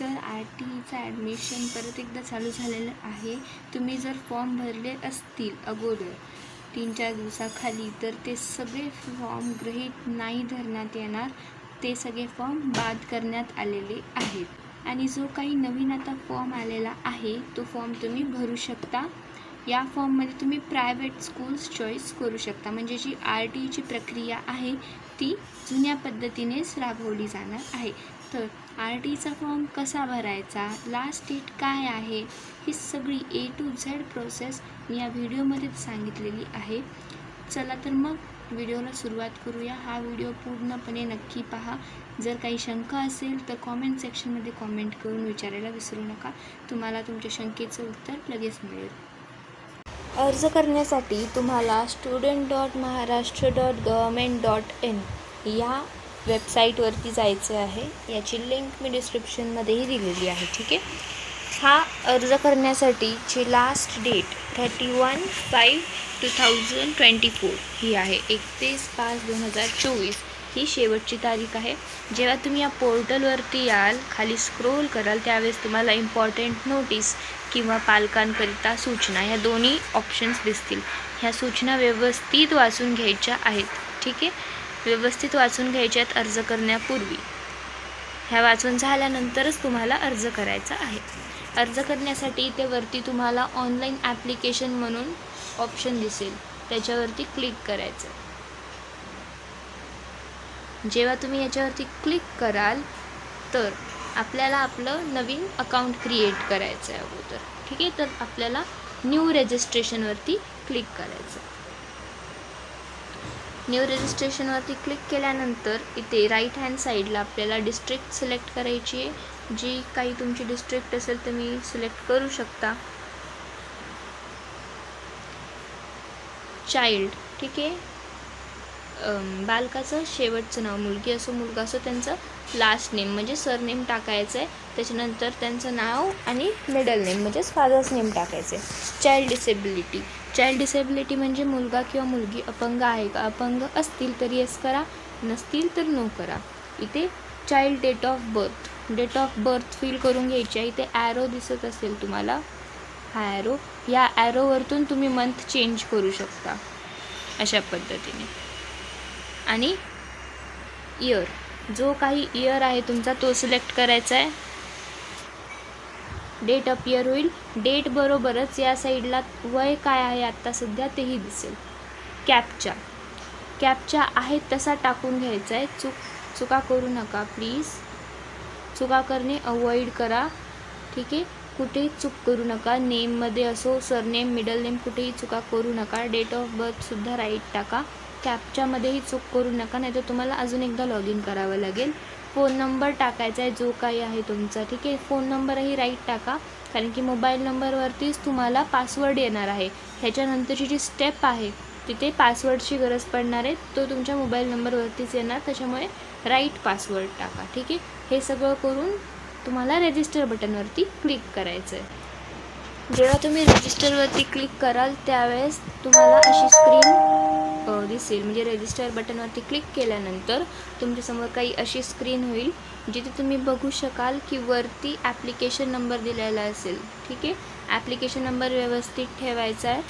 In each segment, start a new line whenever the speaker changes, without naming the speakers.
तर R T ईचं admission परत एकदा चालू झालेलं आहे. तुम्ही जर फॉर्म भरले असतील अगोदर तीन चार दिवसाखाली तर ते सगळे फॉर्म गृहीत नाही धरण्यात येणार. ते सगळे फॉर्म बाद करण्यात आलेले आहेत. आणि जो काही नवीन आता फॉर्म आलेला आहे तो फॉर्म तुम्ही भरू शकता. या फॉर्ममध्ये तुम्ही प्रायव्हेट स्कूल्स चॉईस करू शकता. म्हणजे जी आर टीची प्रक्रिया आहे ती जुन्या पद्धतीनेच राबवली जाणार आहे. तर आर टीचा फॉर्म कसा भरायचा लास्ट डेट काय आहे ही सगळी ए टू झेड प्रोसेस मी या व्हिडिओमध्येच सांगितलेली आहे. चला तर मग व्हिडिओला सुरुवात करूया. हा व्हिडिओ पूर्णपणे नक्की पहा. जर काही शंका असेल तर कॉमेंट सेक्शनमध्ये कॉमेंट करून विचारायला विसरू नका. तुम्हाला तुमच्या शंकेचं उत्तर लगेच मिळेल. अर्ज करण्यासाठी तुम्हाला student dot Maharashtra dot government dot in या वेबसाईटवरती जायचं आहे. याची लिंक मी डिस्क्रिप्शनमध्येही दिलेली आहे ठीक आहे? हा अर्ज करण्यासाठीची last date thirty one five two thousand twenty four ही आहे. एकतीस पाच दोन हजार चोवीस ही शेवटची तारीख आहे. जेव्हा तुम्ही या पोर्टलवरती याल खाली स्क्रोल कराल त्यावेळेस तुम्हाला इम्पॉर्टंट नोटीस किंवा पालकांकरिता सूचना ह्या दोन्ही ऑप्शन्स दिसतील. ह्या सूचना व्यवस्थित वाचून घ्यायच्या आहेत ठीक आहे? व्यवस्थित वाचून घ्यायच्यात अर्ज करण्यापूर्वी. ह्या वाचून झाल्यानंतरच तुम्हाला अर्ज करायचा आहे. अर्ज करण्यासाठी इथे वरती तुम्हाला ऑनलाईन ॲप्लिकेशन म्हणून ऑप्शन दिसेल. त्याच्यावरती क्लिक करायचं. जेव्हा तुम्ही याच्यावरती क्लिक कराल तर आपल्याला आपलं नवीन अकाउंट क्रिएट करायचं आहे अगोदर. ठीक आहे? तर आपल्याला न्यू रजिस्ट्रेशनवरती क्लिक करायचं न्यू रजिस्ट्रेशनवरती क्लिक केल्यानंतर इथे राईट हँड साईडला आपल्याला डिस्ट्रिक्ट सिलेक्ट करायची आहे. जी काही तुमची डिस्ट्रिक्ट असेल तुम्ही सिलेक्ट करू शकता. चाइल्ड ठीक आहे? बालकाचं शेवटचं नाव मुलगी असो मुलगा असो त्यांचं लास्ट नेम म्हणजे सरनेम टाकायचं आहे त्याच्यानंतर त्यांचं नाव आणि मिडल नेम म्हणजेच फादर्स नेम टाकायचं. आहे चाइल्ड डिसेबिलिटी चाइल्ड डिसेबिलिटी म्हणजे मुलगा किंवा मुलगी अपंग आहे का? अपंग असतील तर येस करा नसतील तर नो करा. इथे child date of birth date of birth fill करून घ्यायची आहे. इथे ॲरो दिसत असेल तुम्हाला. हा ॲरो या ॲरोवरतून तुम्ही मंथ चेंज करू शकता. अशा पद्धतीने. आणि इयर जो काही इयर आहे तुमचा तो सिलेक्ट करायचा आहे. डेट अपियर होईल. डेट बरोबरच या साईडला वय काय आहे आत्ता सध्या तेही दिसेल. कॅपच्या कॅपच्या आहेत तसा टाकून घ्यायचा आहे चूक चुका करू नका प्लीज चुका करणे अवॉइड करा. ठीक आहे? कुठेही चूक करू नका. नेममध्ये असो सरनेम मिडल नेम कुठेही चुका करू नका. डेट ऑफ बर्थसुद्धा राईट टाका. कॅपच्यामध्येही चूक करू नका नाहीतर तुम्हाला अजून एकदा लॉग इन करावं लागेल. फोन नंबर टाकायचा आहे जो काही आहे तुमचा. ठीक आहे? फोन नंबरही राईट टाका. कारण की मोबाईल नंबरवरतीच तुम्हाला पासवर्ड येणार आहे. ह्याच्यानंतरची जी स्टेप आहे तिथे पासवर्डची गरज पडणार आहे. तो तुमच्या मोबाईल नंबरवरतीच येणार. त्याच्यामुळे राईट पासवर्ड टाका. ठीक आहे? हे सगळं करून तुम्हाला रजिस्टर बटनवरती क्लिक करायचं आहे जेव्हा तुम्ही रजिस्टरवरती क्लिक कराल त्यावेळेस तुम्हाला अशी स्क्रीन दिसेल. म्हणजे रजिस्टर बटनवरती क्लिक केल्यानंतर तुमच्यासमोर काही अशी स्क्रीन होईल जिथे तुम्ही बघू शकाल की वरती ॲप्लिकेशन नंबर दिलेला असेल. ठीक आहे? ॲप्लिकेशन नंबर व्यवस्थित ठेवायचा आहे.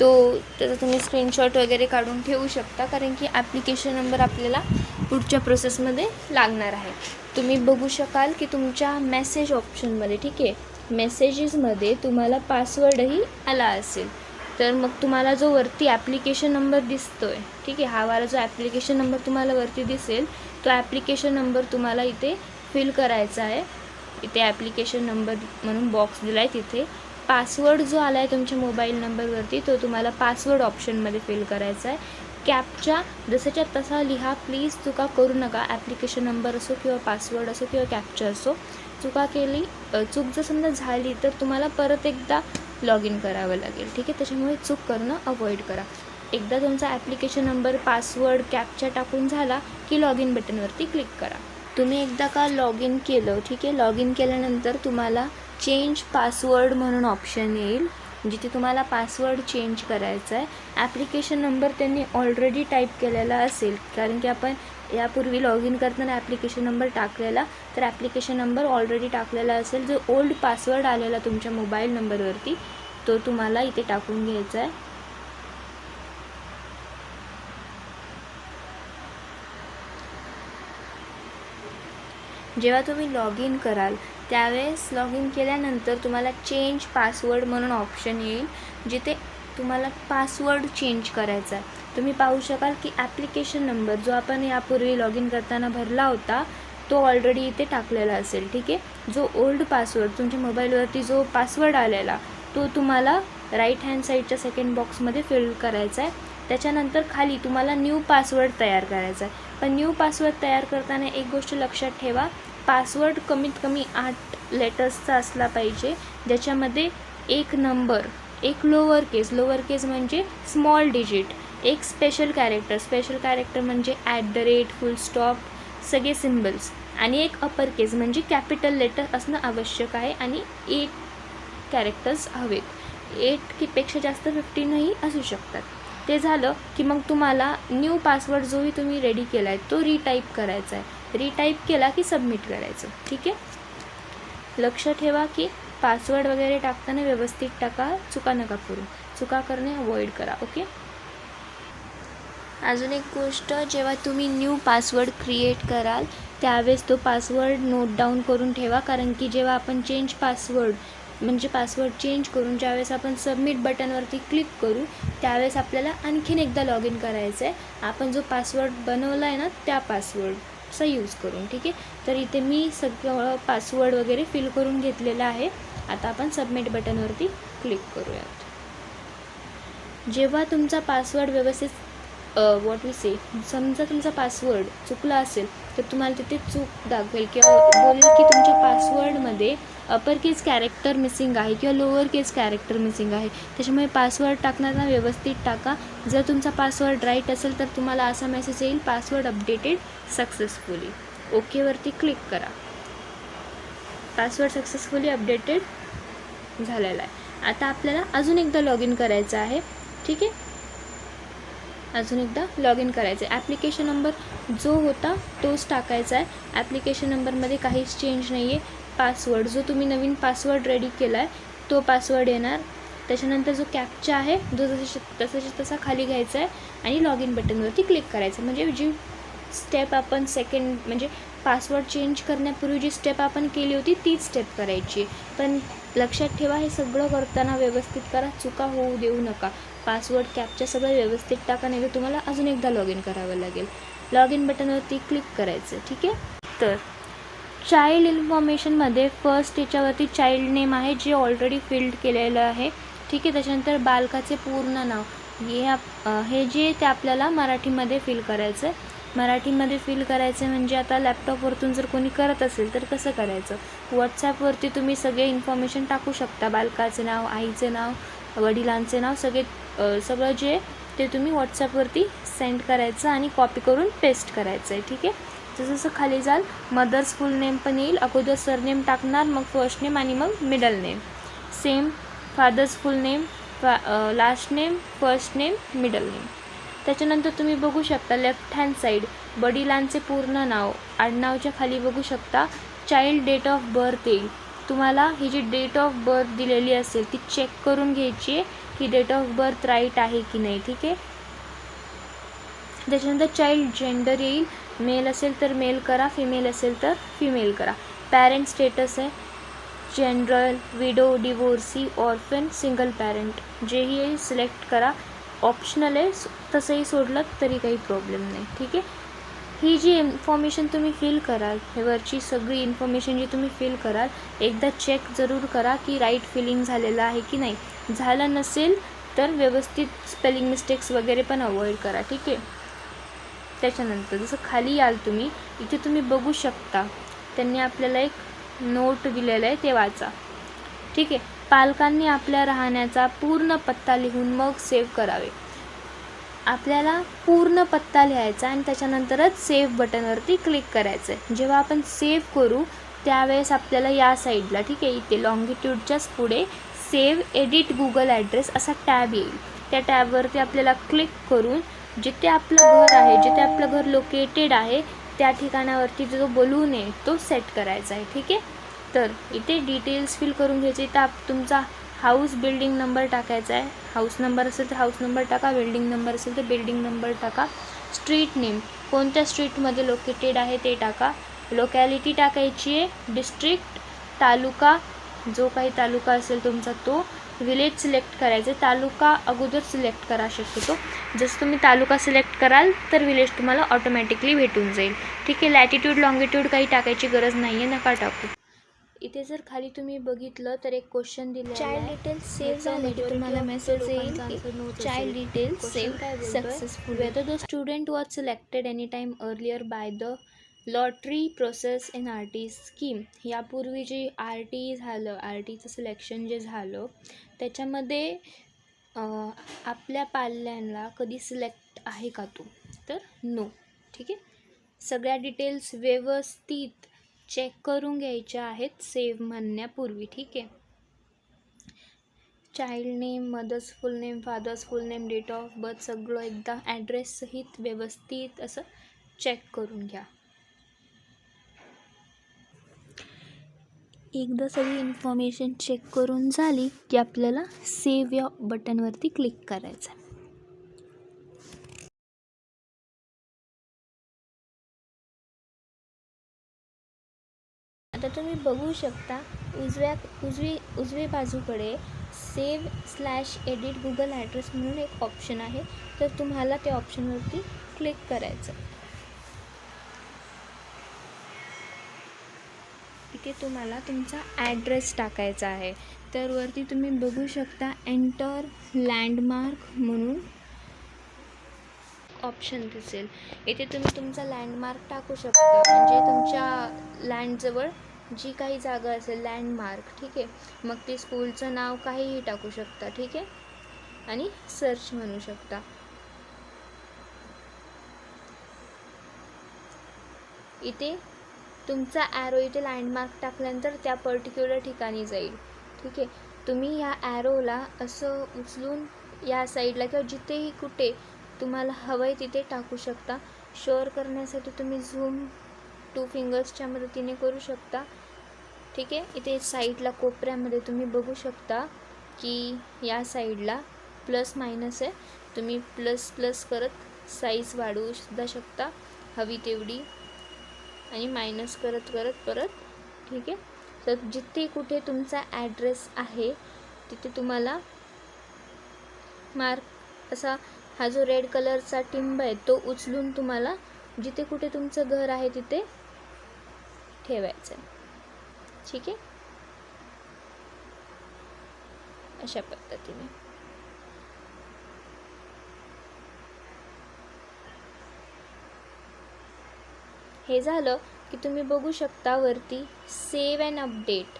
तो त्याचा तुम्ही स्क्रीनशॉट वगैरे काढून ठेवू शकता कारण की ॲप्लिकेशन नंबर आपल्याला पुढच्या प्रोसेसमध्ये लागणार आहे. तुम्ही बघू शकाल की तुमच्या मेसेज ऑप्शनमध्ये ठीक आहे? मेसेजेसमध्ये तुम्हाला पासवर्डही आला असेल. तर मग तुम्हाला जो वरती ॲप्लिकेशन नंबर दिसतो आहे ठीक आहे हा वाला जो ॲप्लिकेशन नंबर तुम्हाला वरती दिसेल तो ॲप्लिकेशन नंबर तुम्हाला इथे फिल करायचा आहे. इथे ॲप्लिकेशन नंबर म्हणून बॉक्स दिला आहे तिथे. पासवर्ड जो आला आहे तुमच्या मोबाईल नंबरवरती तो तुम्हाला पासवर्ड ऑप्शनमध्ये फिल करायचा आहे. कॅपच्या जसाच्या तसा लिहा प्लीज चुका करू नका. ॲप्लिकेशन नंबर असो किंवा पासवर्ड असो किंवा कॅपचा असो. चुका केली चूक जर समजा झाली तर तुम्हाला परत एकदा लॉग इन करावं लागेल. ठीक आहे? त्याच्यामुळे चूक करणं अवॉइड करा. एकदा तुमचा ॲप्लिकेशन नंबर पासवर्ड कॅपचा टाकून झाला की लॉग इन बटनवरती क्लिक करा. तुम्ही एकदा का लॉग इन केलं ठीक आहे? लॉग इन केल्यानंतर तुम्हाला चेंज पासवर्ड म्हणून ऑप्शन येईल जिथे तुम्हाला पासवर्ड चेंज करायचा आहे ॲप्लिकेशन नंबर त्यांनी ऑलरेडी टाईप केलेला असेल कारण की आपण यापूर्वी लॉग इन करताना ॲप्लिकेशन नंबर टाकलेला. तर ॲप्लिकेशन नंबर ऑलरेडी टाकलेला असेल. जो ओल्ड पासवर्ड आलेला तुमच्या मोबाईल नंबरवरती तो तुम्हाला इथे टाकून घ्यायचा आहे. जेव्हा तुम्ही लॉग इन कराल त्यावेळेस लॉग इन केल्यानंतर तुम्हाला चेंज पासवर्ड म्हणून ऑप्शन येईल जिथे तुम्हाला पासवर्ड चेंज करायचा आहे. तुम्ही पाहू शकाल की ॲप्लिकेशन नंबर जो आपण यापूर्वी लॉग इन करताना भरला होता तो ऑलरेडी इथे टाकलेला असेल ठीक आहे? जो ओल्ड पासवर्ड तुमच्या मोबाईलवरती जो पासवर्ड आलेला तो तुम्हाला राईट हँड साईडच्या सेकंड बॉक्समध्ये फिल करायचा आहे. त्याच्यानंतर खाली तुम्हाला न्यू पासवर्ड तयार करायचा आहे. पण न्यू पासवर्ड तयार करताना एक गोष्ट लक्षात ठेवा पासवर्ड कमीत कमी आठ लेटर्सचा असला पाहिजे ज्याच्यामध्ये एक नंबर एक लोअर केस लोअर केस म्हणजे स्मॉल डिजिट एक स्पेशल कॅरेक्टर स्पेशल कॅरेक्टर म्हणजे at the rate full stop सगळे सिम्बल्स आणि एक अपर केस म्हणजे कॅपिटल लेटर असणं आवश्यक आहे आणि एट कॅरेक्टर्स हवेत. एट की पेक्षा जास्त फिफ्टीनही असू शकतात. ते झालं की मग तुम्हाला न्यू पासवर्ड जोही तुम्ही रेडी केला आहे तो रिटाईप करायचा आहे रिटाईप केला की सबमिट करायचं. ठीक आहे? लक्ष ठेवा की पासवर्ड वगैरे टाकताना व्यवस्थित टाका चुका नका करू. चुका करणे अवॉइड करा. ओके अजून एक गोष्ट जेव्हा तुम्ही न्यू पासवर्ड क्रिएट कराल त्यावेळेस तो पासवर्ड नोट डाऊन करून ठेवा. कारण की जेव्हा आपण चेंज पासवर्ड म्हणजे पासवर्ड चेंज करून ज्यावेळेस आपण सबमिट बटनवरती क्लिक करू त्यावेळेस आपल्याला आणखीन एकदा लॉग इन करायचं आहे आपण जो पासवर्ड बनवला आहे ना त्या पासवर्डचा यूज करून ठीक आहे? तर इथे मी सगळं पासवर्ड वगैरे फिल करून घेतलेला आहे. आता आपण सबमिट बटनवरती क्लिक करूयात. जेव्हा तुमचा पासवर्ड व्यवस्थित वॉट वी से समजा तुमचा पासवर्ड चुकला असेल तर तुम्हाला तिथे चूक दाखवेल किंवा बोलेल की तुमच्या पासवर्डमध्ये अपर केस कॅरेक्टर मिसिंग आहे किंवा लोअर केस कॅरेक्टर मिसिंग आहे. त्याच्यामुळे पासवर्ड टाकताना व्यवस्थित टाका. जर तुमचा पासवर्ड राईट असेल तर तुम्हाला असा मेसेज येईल पासवर्ड अपडेटेड सक्सेसफुली ओकेवरती क्लिक करा. पासवर्ड सक्सेसफुली अपडेटेड झालेला आहे. आता आपल्याला अजून एकदा लॉग इन करायचं आहे. ठीक आहे? अजून एकदा लॉग इन करायचं आहे ॲप्लिकेशन नंबर जो होता तोच टाकायचा आहे ॲप्लिकेशन नंबरमध्ये काहीच चेंज नाही आहे पासवर्ड जो तुम्ही नवीन पासवर्ड रेडी केला आहे तो पासवर्ड येणार. त्याच्यानंतर जो कॅपचा आहे जो जसे तसाच्या तसा खाली घ्यायचा आहे आणि लॉग इन बटनवरती क्लिक करायचं म्हणजे जी स्टेप आपण सेकंड म्हणजे पासवर्ड चेंज करण्यापूर्वी जी स्टेप आपण केली होती तीच स्टेप करायची. पण लक्षात ठेवा हे सगळं करताना व्यवस्थित करा. चुका होऊ देऊ नका. पासवर्ड कॅपच्या सगळं व्यवस्थित टाका नाही तर तुम्हाला अजून एकदा लॉग इन करावं लागेल. लॉग इन बटनवरती क्लिक करायचं ठीक आहे? तर चाइल्ड इन्फॉर्मेशनमध्ये फर्स्ट याच्यावरती चाइल्ड नेम आहे जे ऑलरेडी फिल्ड केलेलं आहे. ठीक आहे? त्याच्यानंतर बालकाचे पूर्ण नाव. हे आप हे जे ते आपल्याला मराठीमध्ये फिल करायचं आहे मराठीमध्ये फिल करायचं म्हणजे आता लॅपटॉपवरतून जर कोणी करत असेल तर कसं करायचं? व्हॉट्सॲपवरती तुम्ही सगळे इन्फॉर्मेशन टाकू शकता. बालकाचे नाव आईचे नाव वडिलांचे नाव सगळे सगळं जे ते तुम्ही व्हॉट्सॲपवरती सेंड करायचं आणि कॉपी करून पेस्ट करायचं आहे ठीक आहे? जसं जसं खाली जाल मदर्स फुल नेम पण येईल अगोदर सरनेम टाकणार मग फर्स्ट नेम आणि मग middle name same father's full name फा last name first name middle name त्याच्यानंतर तुम्ही बघू शकता लेफ्ट हँड साईड वडिलांचे पूर्ण नाव आडनावच्या खाली बघू शकता चाइल्ड डेट ऑफ बर्थ येईल. तुम्हाला ही जी डेट ऑफ़ बर्थ दिलेली असेल, ती चेक करून घ्यायची की डेट ऑफ़ बर्थ राईट आहे की नाही, ठीक आहे? त्याच्यानंतर चाइल्ड जेंडर येईल. मेल असेल तर मेल करा फिमेल असेल तर फिमेल करा. पॅरेंट स्टेटस आहे. General widow divorcee orphan single parent जेही आहे सिलेक्ट करा. ऑप्शनल आहे, तसंही सोडलं तरी काही प्रॉब्लेम नाही, ठीक आहे? ही जी इन्फॉर्मेशन तुम्ही फिल कराल हे वरची सगळी इन्फॉर्मेशन जी तुम्ही फिल कराल एकदा चेक जरूर करा की राईट फिलिंग झालेलं आहे की नाही. झालं नसेल तर व्यवस्थित स्पेलिंग मिस्टेक्स वगैरे पण अवॉइड करा ठीक आहे? त्याच्यानंतर जसं खाली याल तुम्ही इथे तुम्ही बघू शकता. त्यांनी आपल्याला एक नोट दिलेलं आहे ते वाचा. ठीक आहे? पालकांनी आपल्या राहण्याचा पूर्ण पत्ता लिहून मग सेव्ह करावे. आपल्याला पूर्ण पत्ता लिहायचा आणि त्याच्यानंतरच सेव्ह बटनवरती क्लिक करायचं आहे जेव्हा आपण सेव्ह करू त्यावेळेस आपल्याला या साईडला ठीक आहे इथे लॉंगिट्यूडच्याच पुढे सेव्ह एडिट गुगल ॲड्रेस असा टॅब येईल. त्या टॅबवरती आपल्याला क्लिक करून जिथे आपलं घर आहे जिथे आपलं घर लोकेटेड आहे त्या ठिकाणावरती जो बलून आहे तो सेट करायचा आहे ठीक आहे? तर इथे डिटेल्स फिल करून घ्यायचे. इथं आप तुमचा हाऊस बिल्डिंग नंबर टाकायचा आहे. हाऊस नंबर असेल तर हाऊस नंबर टाका. बिल्डिंग नंबर असेल तर बिल्डिंग नंबर टाका. स्ट्रीट नेम कोणत्या स्ट्रीटमध्ये लोकेटेड आहे ते टाका. लोकॅलिटी टाकायची आहे. डिस्ट्रिक्ट तालुका जो काही तालुका असेल तुमचा तो. विलेज सिलेक्ट करायचं तालुका अगोदर सिलेक्ट करा शकतो जसं तुम्ही तालुका सिलेक्ट कराल तर विलेज तुम्हाला ऑटोमॅटिकली भेटून जाईल. ठीक आहे. लॅटिट्यूड लॉंगिट्यूड काही टाकायची गरज नाही आहे नका टाकू. इथे जर खाली तुम्ही बघितलं तर एक क्वेश्चन दिले चाइल्ड डिटेल्स सेव्ह झाले की तुम्हाला मेसेज येईल child details save successful whether the student was selected any time earlier by the lottery process in R T scheme यापूर्वी जे आर टी झालं आर टीचं सिलेक्शन जे झालं त्याच्यामध्ये आपल्या पाल्यांना कधी सिलेक्ट आहे का तो? तर नो ठीक आहे? सगळ्या डिटेल्स व्यवस्थित चेक करून घ्यायच्या आहेत. सेव्ह म्हणण्यापूर्वी ठीक आहे. Child name mother's full name father's full name date of birth सगळं एकदा ॲड्रेससहित व्यवस्थित असं चेक करून घ्या. एकदा सगळी इन्फॉर्मेशन चेक करून झाली की आपल्याला सेव्ह या बटनवरती क्लिक करायचं आता तुम्ही बघू शकता उजव्या उजवी उजवी बाजूकडे save slash edit Google address म्हणून एक ऑप्शन आहे. तर तुम्हाला त्या ऑप्शनवरती क्लिक करायचं. इथे तुम्हाला तुमचा ॲड्रेस टाकायचा आहे. तर वरती तुम्ही बघू शकता एंटर लँडमार्क म्हणून ऑप्शन दिसेल. इथे तुम्ही तुमचा लँडमार्क टाकू शकता. म्हणजे तुमच्या लँडजवळ जी काही जागा असेल लँडमार्क ठीक आहे. मग ते स्कूलचं नाव काहीही टाकू शकता ठीक आहे. आणि सर्च म्हणू शकता. इथे तुमचा ॲरो इथे लँडमार्क टाकल्यानंतर त्या पर्टिक्युलर ठिकाणी जाईल ठीक आहे. तुम्ही या ॲरोला असं उचलून या साईडला किंवा जिथेही कुठे तुम्हाला हवं आहे तिथे टाकू शकता. शोअर करण्यासाठी तुम्ही झूम टू फिंगर्सच्या मदतीने करू शकता. ठीक आहे? इथे साईडला कोपऱ्यामध्ये तुम्ही बघू शकता की या साईडला प्लस मायनस आहे. तुम्ही प्लस प्लस करत साईज वाढवू सुद्धा शकता. हवी तेवढी. आणि मायनस करत करत परत. ठीक आहे? तर जिथे कुठे तुमचा ॲड्रेस आहे तिथे तुम्हाला मार्क असा हा जो रेड कलरचा टिंब आहे तो उचलून तुम्हाला जिथे कुठे तुमचं घर आहे तिथे ठेवायचं. आहे ठीक आहे? अशा पद्धतीने. हे झालं की तुम्ही बघू शकता वरती सेव्ह अँड अपडेट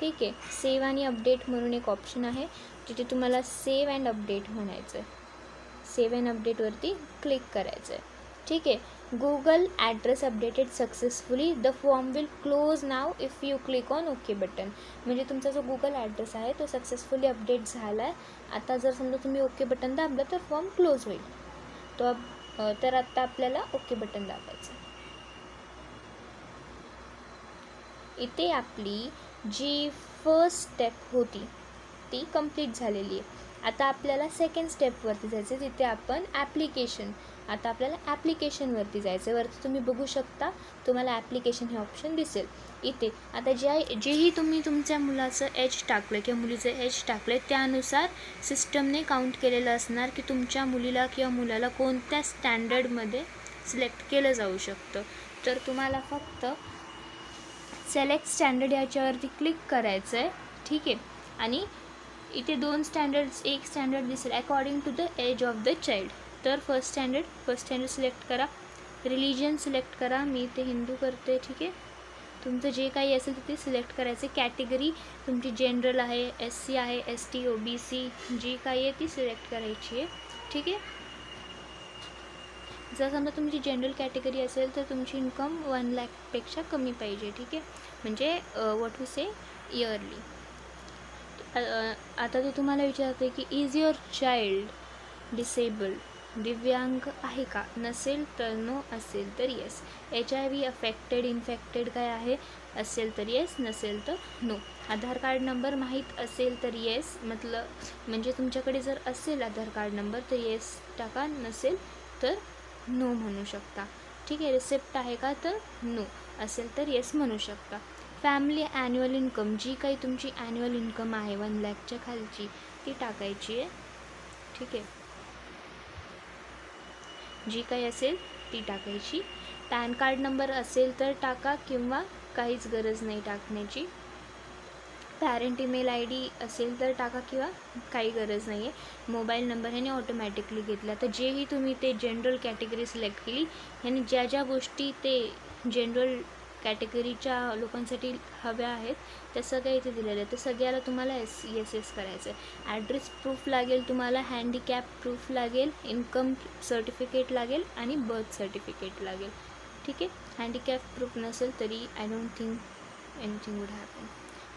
ठीक आहे? सेव्ह आणि अपडेट म्हणून एक ऑप्शन आहे तिथे तुम्हाला सेव्ह अँड अपडेट म्हणायचं आहे सेव्ह अँड अपडेटवरती क्लिक करायचं आहे ठीक आहे? Google address updated successfully the form will close now if you click on okay button म्हणजे तुमचा जो गुगल ॲड्रेस आहे तो सक्सेसफुली अपडेट झाला आहे आता जर समजा तुम्ही ओके बटन दाबलं तर फॉर्म क्लोज होईल. तो तर आत्ता आपल्याला ओके बटन दाबायचं इथे आपली जी फर्स्ट स्टेप होती ती कंप्लीट झालेली आहे. आता आपल्याला सेकंड स्टेपवरती जायचं आहे तिथे आपण ॲप्लिकेशन आता आपल्याला ॲप्लिकेशनवरती जायचं आहे वरती तुम्ही बघू शकता तुम्हाला ॲप्लिकेशन हे ऑप्शन दिसेल. इथे आता ज्या जेही तुम्ही तुमच्या मुलाचं एज टाकलं किंवा मुलीचं एज टाकलं त्यानुसार सिस्टमने काउंट केलेलं असणार की तुमच्या मुलीला किंवा मुलाला कोणत्या स्टँडर्डमध्ये सिलेक्ट केलं जाऊ शकतं. तर तुम्हाला फक्त सिलेक्ट स्टँडर्ड याच्यावरती क्लिक करायचं आहे ठीक आहे? आणि इथे दोन स्टँडर्ड्स एक स्टँडर्ड दिसेल according to the age of the child तर first standard first standard select करा. रिलिजन सिलेक्ट करा. मी ते हिंदू करते ठीक आहे? तुमचं जे काही असेल तिथे सिलेक्ट करायचं. कॅटेगरी तुमची जनरल आहे एस सी आहे S T O B C जी काही आहे ती सिलेक्ट करायची आहे ठीक आहे? जर समजा तुमची जनरल कॅटेगरी असेल तर तुमची इन्कम वन लॅकपेक्षा कमी पाहिजे ठीक आहे? म्हणजे वॉट वी से इयरली आता ते तुम्हाला विचारते की इज युअर चाइल्ड डिसेबल्ड दिव्यांग आहे का? नसेल तर नो असेल तर yes H I V affected infected काय आहे? असेल तर येस नसेल तर नो आधार कार्ड नंबर माहीत असेल तर येस मतलब म्हणजे तुमच्याकडे जर असेल आधार कार्ड नंबर तर येस टाका. नसेल तर नो म्हणू शकता. ठीक आहे रिसिप्ट आहे का? तर नो असेल तर येस म्हणू शकता. फॅमिली ॲन्युअल इन्कम जी काही तुमची ॲन्युअल इन्कम आहे वन लॅकच्या खालची ती टाकायची आहे. ठीक आहे. जी काही असेल ती टाकायची. पॅन कार्ड नंबर असेल तर टाका किंवा काहीच गरज नाही टाकण्याची. पॅरेंट ईमेल आय डी असेल तर टाका किंवा काही गरज नाही आहे मोबाईल नंबर ह्याने ऑटोमॅटिकली घेतला. तर जेही तुम्ही ते जनरल कॅटेगरी सिलेक्ट केली ह्याने ज्या ज्या गोष्टी ते जनरल कॅटेगरीच्या लोकांसाठी हव्या आहेत त्या सगळ्या इथे दिलेल्या आहेत. तर सगळ्याला तुम्हाला एस एस एस करायचं आहे ॲड्रेस प्रूफ लागेल तुम्हाला हँडिकॅप प्रूफ लागेल इन्कम सर्टिफिकेट लागेल आणि बर्थ सर्टिफिकेट लागेल. ठीक आहे? हँडिकॅप प्रूफ नसेल तरी I don't think anything would happen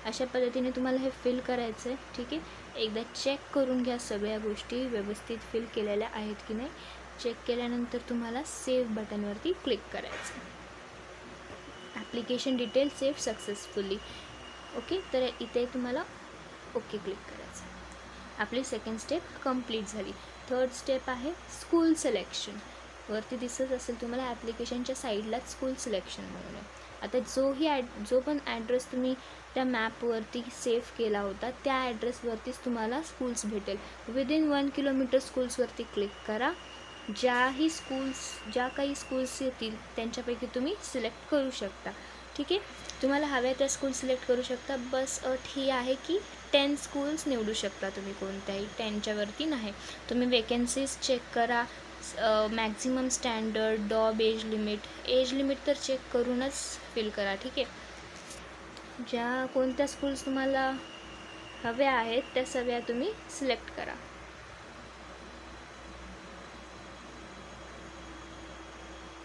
अशा पद्धतीने तुम्हाला हे फिल करायचं आहे ठीक आहे? एकदा चेक करून घ्या सगळ्या गोष्टी व्यवस्थित फिल केलेल्या आहेत की नाही. चेक केल्यानंतर तुम्हाला सेव्ह बटनवरती क्लिक करायचं application detail save successfully okay तर इथे तुम्हाला ओके क्लिक करायचं आपली सेकंड स्टेप कंप्लीट झाली. थर्ड स्टेप आहे स्कूल सिलेक्शन वरती दिसत असेल तुम्हाला ॲप्लिकेशनच्या साईडलाच स्कूल सिलेक्शन म्हणून आहे. आता जोही ॲड जो पण ॲड्रेस तुम्ही त्या मॅपवरती सेव्ह केला होता त्या ॲड्रेसवरतीच तुम्हाला स्कूल्स भेटेल. विदिन वन किलोमीटर स्कूल्सवरती क्लिक करा. ज्याही स्कूल्स ज्या काही स्कूल्स येतील त्यांच्यापैकी तुम्ही सिलेक्ट करू शकता. ठीक आहे? तुम्हाला हव्या त्या स्कूल सिलेक्ट करू शकता. बस अट ही आहे की टेन स्कूल्स निवडू शकता तुम्ही कोणत्याही टेनच्यावरती नाही. तुम्ही वेकन्सीज चेक करा. Maximum standard DOB age limit age limit तर चेक करूनच फिल करा. ठीक आहे? ज्या कोणत्या स्कूल्स तुम्हाला हव्या आहेत त्या सगळ्या तुम्ही सिलेक्ट करा.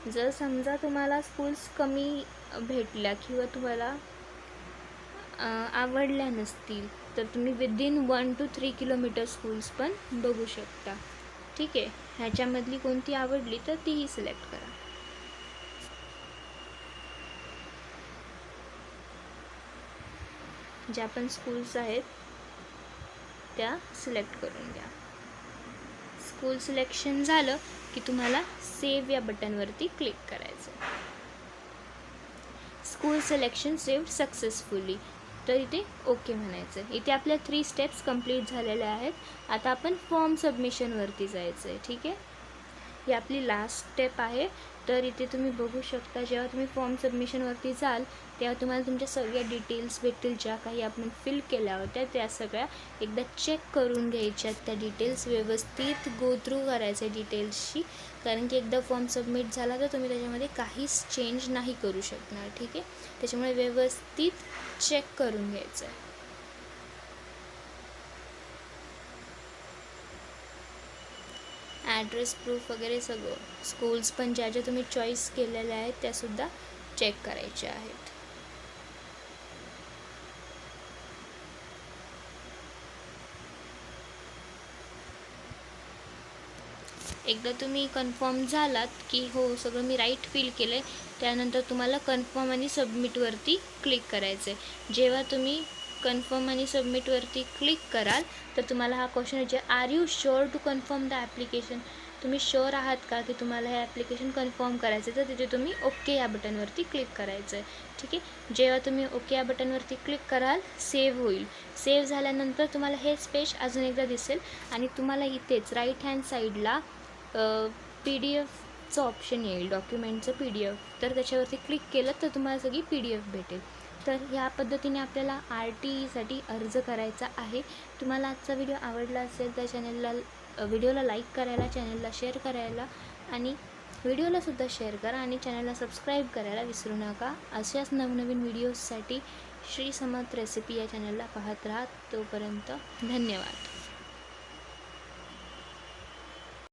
जर समजा तुम्हाला स्कूल्स कमी भेटल्या किंवा तुम्हाला आवडल्या नसतील तर तुम्ही within one two three kilometre schools पण बघू शकता. ठीक आहे? ह्याच्यामधली कोणती आवडली तर तीही सिलेक्ट करा. ज्या पण स्कूल्स आहेत त्या सिलेक्ट करून घ्या. स्कूल सिलेक्शन झालं की तुम्हाला सेव्ह या बटनवरती क्लिक करायचं स्कूल सिलेक्शन सेव्ह सक्सेसफुली तर इथे ओके म्हणायचं इथे आपल्या थ्री स्टेप्स कंप्लीट झालेल्या आहेत. आता आपण फॉर्म सबमिशनवरती जायचं आहे ठीक आहे? ही आपली लास्ट स्टेप आहे. तर इथे तुम्ही बघू शकता जेव्हा तुम्ही फॉर्म सबमिशनवरती जाल तेव्हा तुम्हाला तुमच्या सगळ्या डिटेल्स भेटतील ज्या काही आपण फिल केल्या होत्या त्या सगळ्या एकदा चेक करून घ्यायच्यात त्या डिटेल्स व्यवस्थित गो थ्रू करायचे डिटेल्सशी कारण की एकदा फॉर्म सबमिट झाला तर तुम्ही त्याच्यामध्ये काहीच चेंज नाही करू शकणार ठीक आहे? त्याच्यामुळे व्यवस्थित चेक करून घ्यायचं आहे. ॲड्रेस प्रूफ वगैरे सगळं. स्कूल्स पण ज्या ज्या तुम्ही चॉईस केलेल्या आहेत त्यासुद्धा चेक करायच्या आहेत. एकदा तुम्ही कन्फर्म झालात की हो सगळं मी राईट फील केलं आहे त्यानंतर तुम्हाला कन्फर्म आणि सबमिटवरती क्लिक करायचं आहे जेव्हा तुम्ही कन्फर्म आणि सबमिटवरती क्लिक कराल तर तुम्हाला हा क्वेश्चन विचार are you sure to confirm the application तुम्ही शुअर आहात का की तुम्हाला हे ॲप्लिकेशन कन्फर्म करायचं आहे? तर तिथे तुम्ही ओके या बटनवरती क्लिक करायचं आहे. ठीक आहे? जेव्हा तुम्ही ओके या बटनवरती क्लिक कराल सेव्ह होईल. सेव्ह झाल्यानंतर तुम्हाला हेच पेज अजून एकदा दिसेल. आणि तुम्हाला इथेच राईट हँड साईडला पी डी एफचं ऑप्शन येईल डॉक्युमेंटचं पी डी एफ तर त्याच्यावरती क्लिक केलं तर तुम्हाला सगळी पी डी एफ भेटेल. तर ह्या पद्धतीने आपल्याला आर टी ईसाठी अर्ज करायचा आहे. तुम्हाला आजचा व्हिडिओ आवडला असेल तर चॅनलला व्हिडिओला लाईक करायला चॅनलला शेअर करायला आणि व्हिडिओलासुद्धा शेअर करा आणि चॅनलला सबस्क्राईब करायला विसरू नका. अशाच नवनवीन व्हिडिओजसाठी श्री समर्थ रेसिपी या चॅनलला पाहत राहा. तोपर्यंत धन्यवाद.